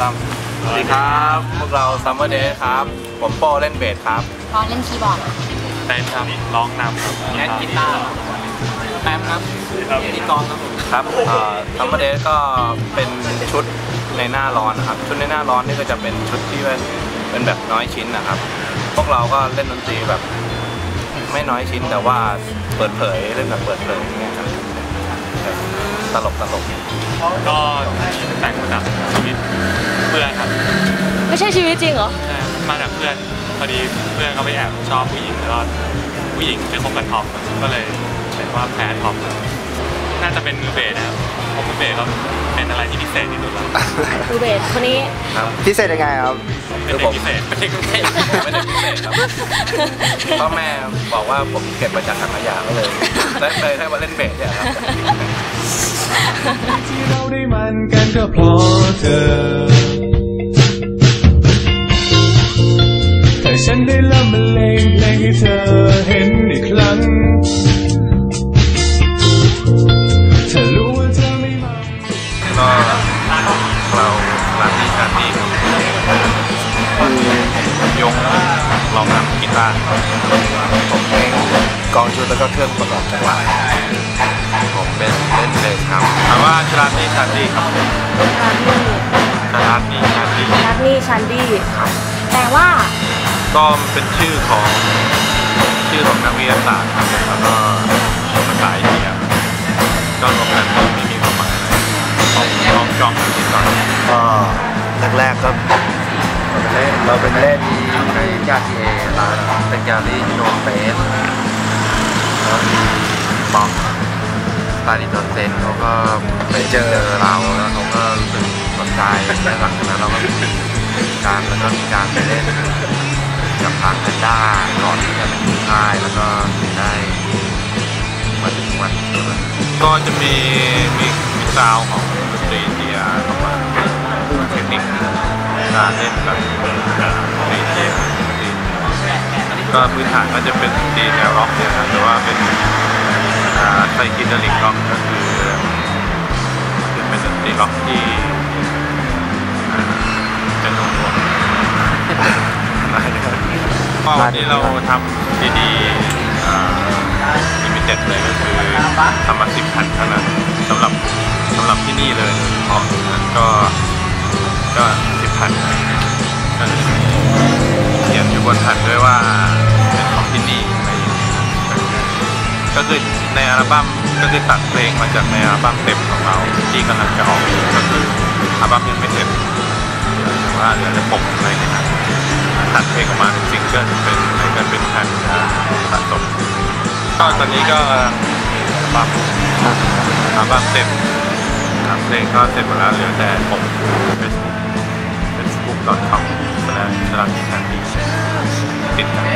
ครับพวกเรา Summer Day ครับ ผมโปเล่นเบสครับพร้อมเล่นคีย์บอร์ดเต้นครับร้องนำครับแอดกีตาร์แอมครับตีกลองครับผมครับเอ่อ Summer Day ก็เป็นชุดในหน้าร้อนนะครับ ชุดในหน้าร้อนนี่ก็จะเป็นชุดที่เป็นเป็นแบบน้อยชิ้นนะครับ พวกเราก็เล่นดนตรีแบบไม่น้อยชิ้นแต่ว่าเปิดเผยเล่นแบบเปิดเผยอย่างเงี้ยครับแบบตลกตลกก็แต่งมาจากชีวิตเพื่อนครับ ไม่ ใช่ชีวิตจริงเหรอใช่มาจากเพื่อนพอดีเพื่อนเขาไปแอบชอบผู้หญิงแล้วก็ผู้หญิงไปคบกับทอมก็เลยเป็นว่าแพ้ทอมน่าจะเป็นมือเบสนะครับเพราะมือเบสก็เป็นอะไรที่พิเศษที่สุดแล้วดูเบสคนนี้ครับพิเศษยังไงครับเป็นเด็กพิเศษเป็นเด็กพิเศษไม่ได้พิเศษครับพ่อแม่บอกว่าผมเก็บมาจากถังขยะก็เลยได้เลยให้มาเล่นเบสเนี่ยครับที่เราได้มันกันก็เพราะเธอ ได้เริ่มบรรเลงเพลงให้เธอเห็นอีกครั้งเธอรู้ว่าเธอไม่มาก็เราลาที่ชาตินี่ผมยงลองนำกีตาร์ผมเองกองชุดแล้วก็เครื่องประกอบจังหวะผมเป็นเล่นเบสครับคำว่าชลาตีชาตีครับชลาตีชาตีนัทนี่ชันดี้แต่ว่า ก็เป็นชื่อของชื่อของนักวิทยาศาสตร์ครับแล้วก็ภาษาอินเดียก็รวมกันไม่มีความหมายอะไรของของจองที่ก่อนก็แรกๆก็เราเป็นเล่นในยาทีเอร้านเป็นแกลลี่โนเฟสแล้วมีป๊อกสไตลิโนเซนเขาก็ไปเจอเราแล้วเขาก็รู้สึกสนใจแล้วหลังจากนั้นเราก็มีการแล้วก็มีการไปเล่น กับทางแพนด้าก่อนที่จะเป็นค่ายแล้วก็ได้มาถึงวันก็จะมีมีมีซาวของดนตรีเดียเข้ามาเทคนิคการเล่นแบบดนตรีอินเดียก็พื้นฐานก็จะเป็นดีแนวร็อกเนี่ยนะแต่ว่าเป็นไซคิเดลิกร็อกก็คือคือเป็นดนตรีร็อกที่ ก็วันนี้เราทำดีๆลิมิเต็ดเลยก็คือทำมาสิบพันเท่านั้นสำหรับสำหรับที่นี่เลยเพราะมันก็ก็สิบพันก็เขียนอยู่บนแผ่นด้วยว่าเป็นของที่นี่ก็คือในอัลบั้มก็คือตัดเพลงมาจากในอัลบั้มเต็มของเราที่กำลังจะออกก็คืออัลบั้มยังไม่เสร็จแต่ว่าเหลือแต่ปกอะไรเงี้ยครับ ตัดเพลงออกมาเป็นซิงเกิลเป็นอะไรกันเป็นแผ่นอ่าสะสมก็ตอนนี้ก็อัลบั้มอัลบั้มเต็มครับเพลงก็เสร็จหมดแล้วเหลือแต่ปก Facebook facebook.com สแลชชลันแคนดี้ติดกัน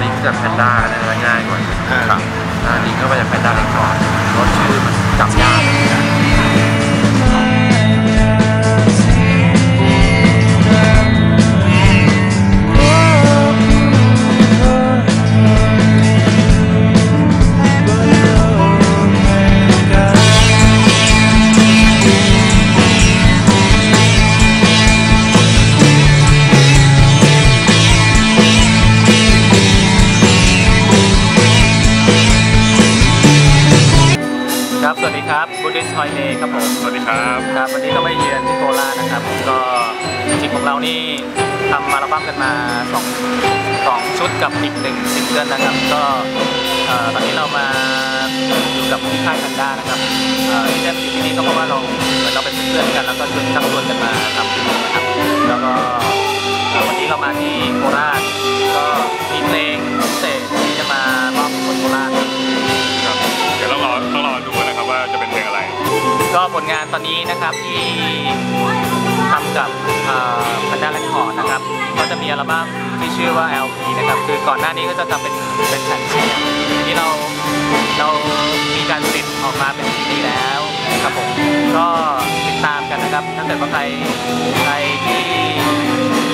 ลิงก์จากแพนด้าน่าจะง่ายกว่าครับถ้าลิงก์เข้าไปจากแพนด้าเล็กก่อนรถชื่อมันจำยาก สวัสดีครับบูดิสทอยเ y ครับผม สวัสดีครับครับ วันนี้ก็มาเยือนที่โคราชนะครับ ก็จริงๆของเรานี่ทำมาอัลบั้มกันมาสองสองชุดกับอีกหนึ่งซิงเกิลนะครับ ก็เอ่อตอนนี้เรามาอยู่กับที่ค่ายแพนด้านะครับเอ่อที่ได้มาอยู่ที่นี่ก็เพราะว่าเราเหมือนเราเป็นเพื่อนกัน แล้วก็ชวนชักชวนกันมาทำที่นี่นะครับแล้วก็เอ่อวันนี้เรามาที่โคราชก็มีเพลงพิเศษที่จะมามอบให้คนโคราช จะเป็นเพลงอะไร ก็ผลงานตอนนี้นะครับที่ทำกับพันด้าเรคคอร์นะครับ ก็จะมีอัลบั้มที่ชื่อว่า LP นะครับ คือก่อนหน้านี้ก็จะทำเป็นเป็นแผ่นเสียงทีนี้เราเรามีการผลิตออกมาเป็นซีดีแล้วนะครับผมก็ติดตามกันนะครับถ้าเกิดว่าใครใครที่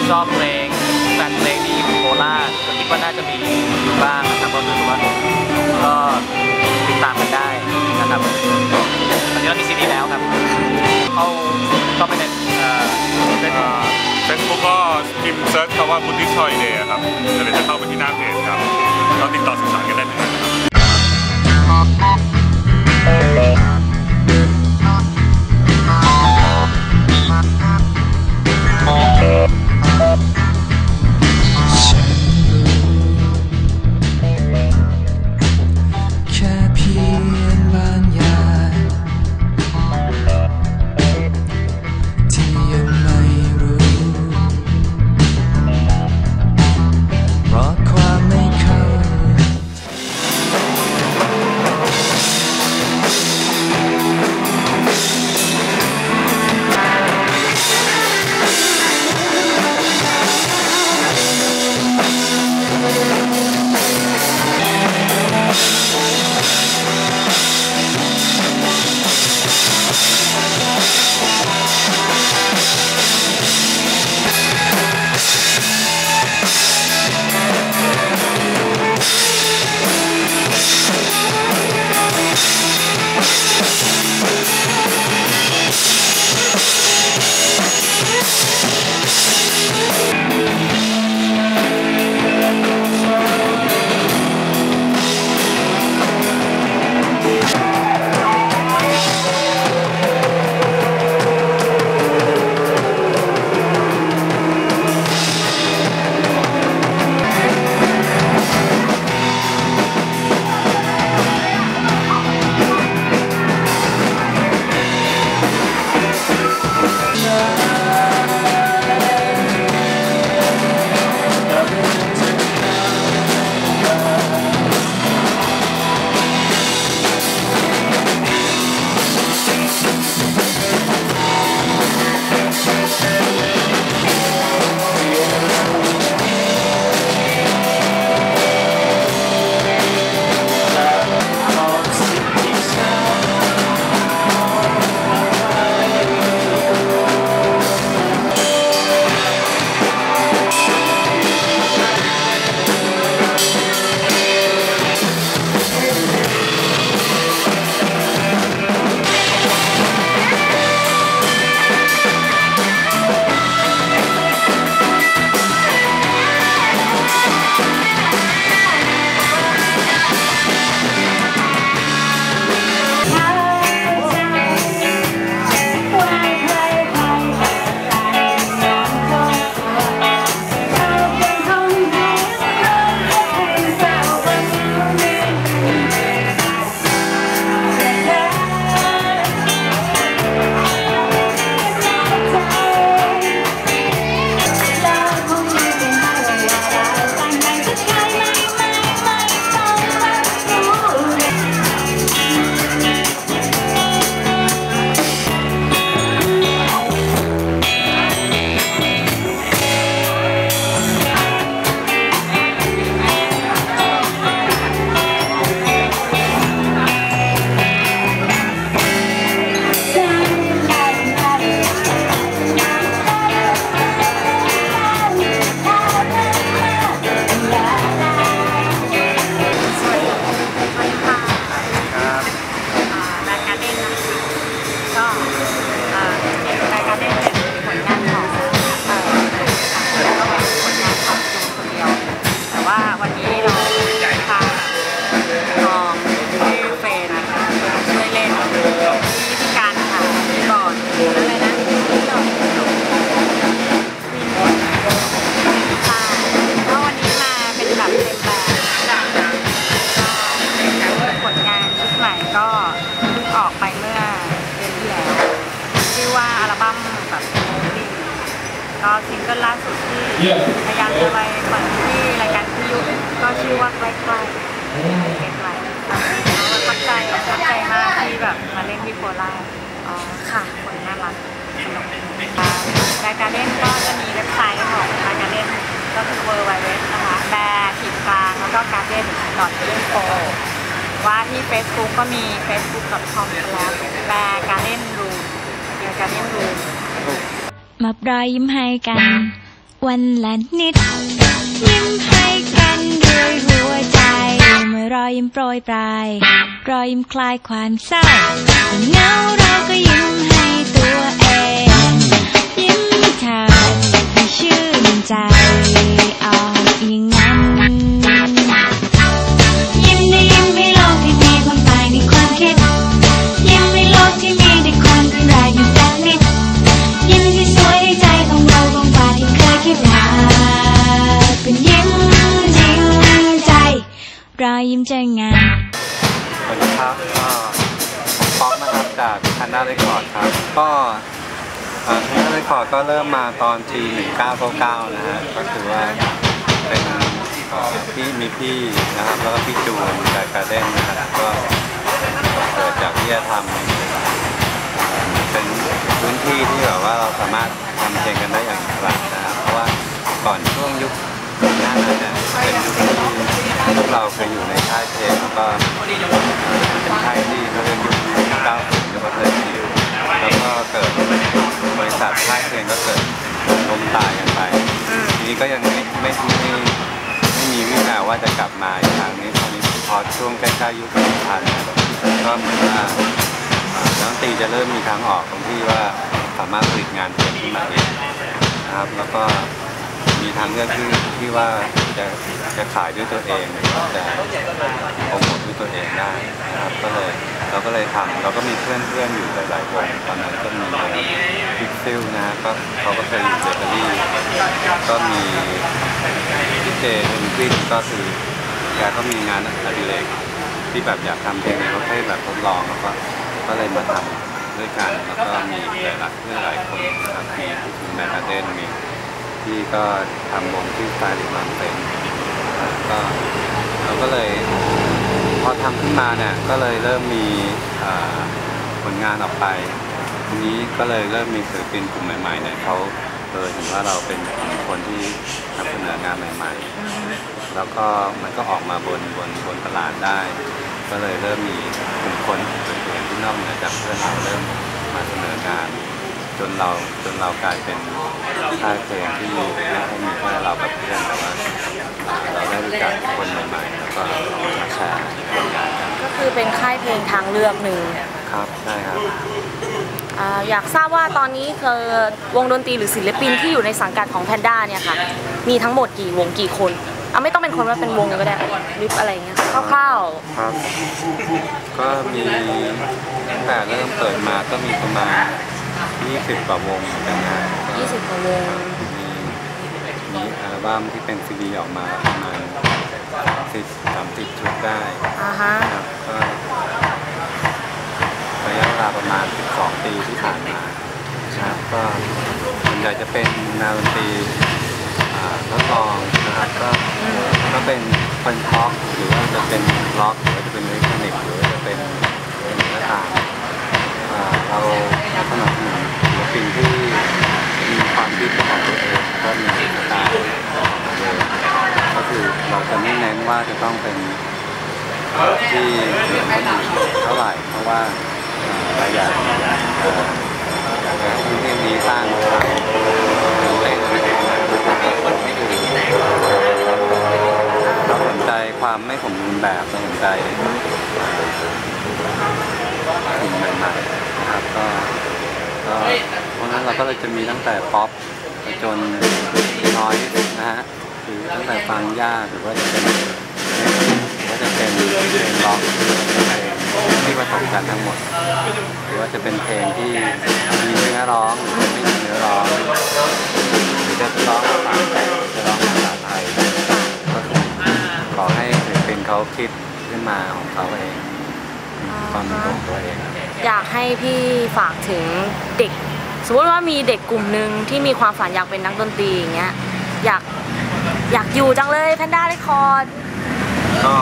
ชอบเพลงแฟนเพลงที่อยู่โคราชก็คิดว่าน่าจะมีอยู่บ้างนะครับก็คือว่าก็ติดตามกันได้ นะครับตอนนี้เรามีซีดีแล้วครับ เข้าเข้าไปในเอ่อเป็นเฟซบุ๊กซิร์ชคำว่าพุทธิชอยเดย์ครับเดี๋ยวจะเข้าไปที่หน้าเพจครับเราติดต่อสื่อสารกันได้เลยครับ แล้วก็การเล่น .info ว่าที่ Facebook ก็มี facebook.com แล้วแบร์การเล่นรูมเดียวการเล่นรูมมาปรอยยิ้มให้กัน วันละนิด ยิ้มให้กันด้วยหัวใจ เมื่อรอยยิ้มโปรยปลาย รอยยิ้มคลายความเศร้าเหงาเราก็ยิ้มให้ตัวเอง ยิ้มทางให้ชื่นใจออนอย่าง ก็เริ่มมาตอนปี1999นะฮะก็คือว่าเป็นพี่มีพี่นะครับแล้วก็พี่จูนจากการเด้นนะครับก็เกิดจากที่จะทำเป็นพื้นที่ที่แบบว่าเราสามารถทำเพลงกันได้อย่างอิสระนะครับเพราะว่าก่อนช่วงยุคหน้านั้นเนี่ยเป็นยุคที่พวกเราเคยอยู่ในค่ายเพลงแล้วก็เป็นค่ายที่เขาเรียกยุค90ยุคเทอร์ซิล แล้วก็เกิดบริษัทค่ายเพลงก็เกิดล้มตายกันไป ทีนี้ก็ยังไม่ไม่ไม่ไม่มีวิแววว่าจะกลับมาอีกครั้งนี้ตอนนี้พอช่วงใกล้ๆยุคสองพันก็เหมือนว่าอ่านักดนตรีจะเริ่มมีทางออกตรงที่ว่าสามารถผลิตงานเพลงขึ้นมาเองนะครับแล้วก็ มีทางเลือกที่ที่ว่าจะจะขายด้วยตัวเองหรือว่าจะโปรโมทด้วยตัวเองได้นะครับก็เลยเราก็เลยทำเราก็มีเพื่อนเพื่อนๆอยู่หลายๆวงตอนนั้นก็มีพิกซิลนะก็เขาก็เคยอยู่เบเกอรี่ก็มีพี่เจเพนกวินก็คือแกก็มีงานอดิเรกที่แบบอยากทำเพลงในประเภทแบบทดลองแล้วก็ก็เลยมาทำด้วยกันแล้วก็มีหลายๆเพื่อนหลายคนนะครับมีคุณแมคคาเดนมี ที่ก็ทำวงที่สไตล์ลิมันเป็นก็เราก็เลยพอทำขึ้นมาเนี่ยก็เลยเริ่มมีผลงานออกไป ทีนี้ก็เลยเริ่มมีศิลปินกลุ่มใหม่ๆเนี่ยเขาเออเห็นว่าเราเป็นคนที่นำเสนองานใหม่ๆ แล้วก็มันก็ออกมาบนบนบนตลาดได้ ก็เลยเริ่มมีกลุ่มคนอื่นๆที่นอกเหนือจากเพื่อนเราเริ่มมาเสนองาน จนเราจนเรากลายเป็นค่ายเพลงที่ไม่ใช่มีแค่เรากับเพื่อนแต่ว่าอ่าเราได้รู้จักคนใหม่ๆแล้วก็มาแชร์ผลงานกันก็คือเป็นค่ายเพลงทางเลือกหนึ่งครับใช่ครับอ่าอยากทราบว่าตอนนี้คือวงดนตรีหรือศิลปินที่อยู่ในสังกัดของแพนด้าเนี่ยค่ะมีทั้งหมดกี่วงกี่คนอะไม่ต้องเป็นคนว่าเป็นวงก็ได้ลิฟอะไรเงี้ยคร่าวครับ ก็มีตั้งแต่เริ่มเปิดมาก็มีประมาณ 20กว่าวงเหมือนกันนะก็ๆ20กว่าวงมีมีอัลบั้มที่เป็นซีดีออกมาประมาณ30 30ชุดได้อ่าฮะครับก็ระยะเวลาประมาณ12ปีที่ผ่านมานะครับก็ส่วนใหญ่จะเป็นแนวดนตรีอ่าทดลองนะครับก็ก็เป็นเป็นพ็อปหรือว่าจะเป็นล็อกหรือว่าจะเป็นอิเล็กทรอนิกส์หรือว่าจะเป็นเป็นก็ตามอ่า เราสนับสนุนศิลปินที่มีความคิดของตัวเองก็มีสไตล์ของตัวเองก็คือเราจะไม่เน้นว่าจะต้องเป็นที่เหมือนคนอื่นเท่าไหร่เพราะว่าเราอยากอยากเอ่อยากจะให้พื้นที่นี้สร้างทางเป็นเพลงที่เราสนใจความไม่สมบูรณ์แบบเราสนใจสิ่งใหม่ๆนะครับก็ก็เพราะฉะนั้นเรา ก็เลยจะมีตั้งแต่ป๊อปไปจนน้อยนะฮะคือตั้งแต่ฟังยากหรือว่าจะเป็นก็จะเป็นเพลงร็อกเพลงที่ผสมกันทั้งหมด หรือว่าจะเป็นเพลงที่มีเนื้อร้องหรือว่าไม่มีเนื้อร้องหรือจะร้องภาษาจะร้องภาษาไทยก็คือขอให้ศิลปินเขาคิดขึ้นมาของเขาเองความเป็นของตัวเองอยากให้พี่ฝากถึงเด็ก สมมติว่ามีเด็กกลุ่มหนึ่งที่มีความฝันอยากเป็นนักดนตรีอย่างเงี้ยอยากอยากอยู่จังเลยแพนด้าเรคคอร์ดก็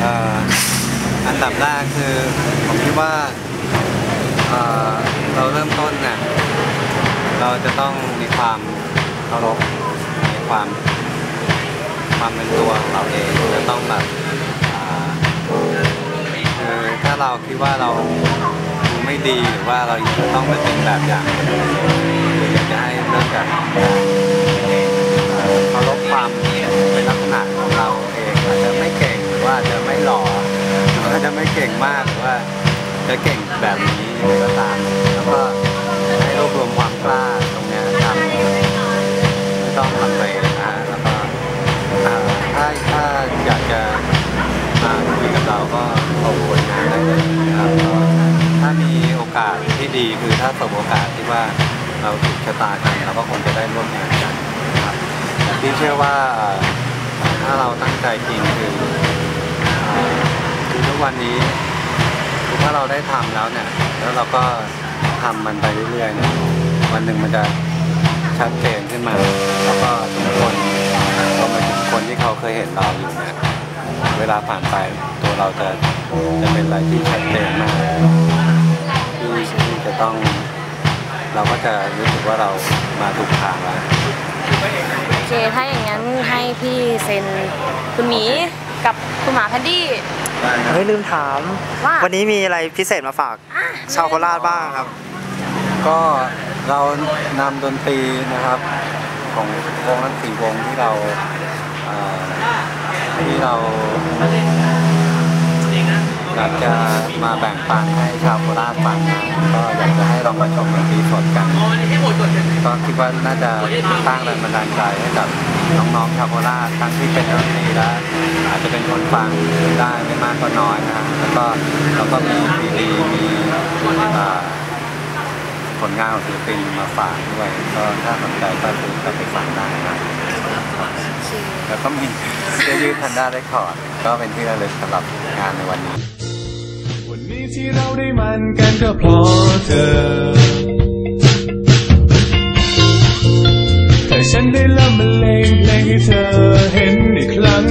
เอ่ออันดับแรกคือผมคิดว่าเอ่อเราเริ่มต้นเนี่ยเราจะต้องมีความเคารพมีความความเป็นตัวของเราเองจะต้องแบบอ่าคือถ้าเราคิดว่าเรา ไม่ดีหรือว่าเราจะต้องไปเป็นแบบอย่างหรืออยากจะให้เริ่มจบกเขาลบความเป็นลักษณะของเราเองอาจจะไม่เก่งหรือว่าจะไม่หล่อหรือว่าจะไม่เก่งมากหรือว่าจะเก่งแบบนี้อะไรก็ตามแล้วก็ให้รวบรวมความกล้าตรงนี้ทำไม่ต้องทำไปนะฮะแล้วก็ถ้าถ้าอยากจะมาคุยกับเราก็ขอบคุณนะได้เลย ทีคือถ้าสมโอกาสที่ว่าเราถูกชะตากันเราก็คงจะได้ร่วมงานกันนะครับพี่เชื่อว่าถ้าเราตั้งใจจริงคือคือทุกวันนี้คือถ้าเราได้ทำแล้วเนี่ย แล้วเราก็ทำมันไปเรื่อยๆเนี่ยวันหนึ่งมันจะชัดเจนขึ้นมา แล้วก็ทุกคนรวมไปถึงคนที่เขาเคยเห็นเราอยู่เนี่ยเวลาผ่านไปตัวเราจะจะเป็นอะไรที่ชัดเจนมาก ต้อง เราก็จะรู้สึกว่าเรามาถูกทางแล้วโอเค ถ้าอย่างนั้นให้พี่เซ็นคุณหมีกับคุณหมาแพนดี้เฮ้ยลืมถาม ว่าวันนี้มีอะไรพิเศษมาฝาก อะ ชาวโคราชบ้างครับ ก็เรานำดนตรีนะครับของวงนั้นสี่วงที่เราเอ่อที่เรา อยากจะมาแบ่งปันให้ชาวโคราชฟังนะก็อยากจะให้ลองมาชมดนตรีสดกันก็คิดว่าน่าจะสร้างแรงบันดาลใจให้กับน้องๆชาวโคราชทั้งที่เป็นนักดนตรีและอาจจะเป็นคนฟังได้ไม่มากก็น้อยนะฮะแล้วก็แล้วก็มีซีดีมีผลงานของศิลปินมาฝากด้วยก็ถ้าสนใจก็ซื้อกลับไปฟังได้นะแล้วก็มีเสื้อยืดทันด้าได้คอร์ดก็เป็นที่ระลึกสำหรับงานในวันนี้ ที่เราได้มันกันก็เพราะเธอแต่ฉันได้ละมบรรเลงเพลงให้เธอเห็นอีกครั้ง